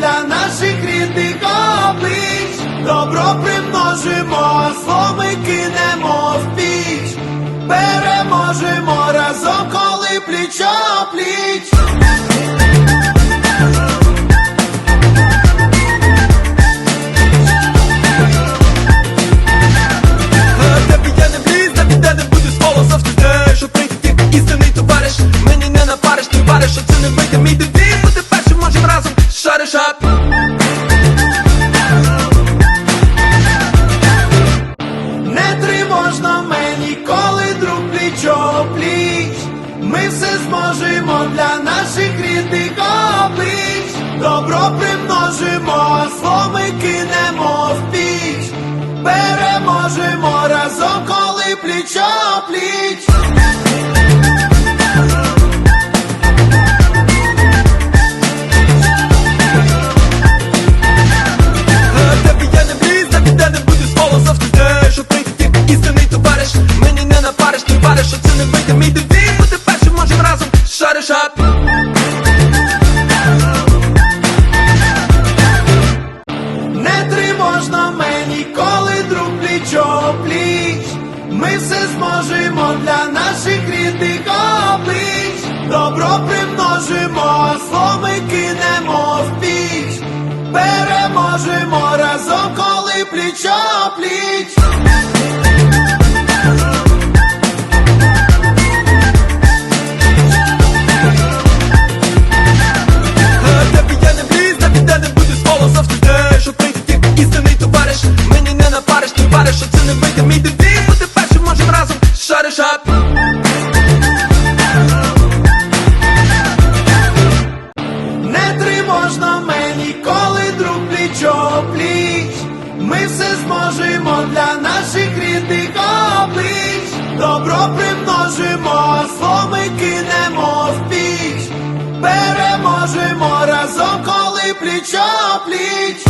для наших рідних облич, добро примножимо, зло ми кинемо в піч, переможемо разом, коли пліч пліч. Що прийти істинний товариш. Мені не напариш, ти це не вийде Переможемо разом, коли пліч пліч. Ми все зможемо для наших рідних облич. Добро примножимо, зло ми кинемо в піч. Переможемо разом, коли пліч пліч. Що тільки істинний товариш Мені не напариш, ти це не вийде коли пліч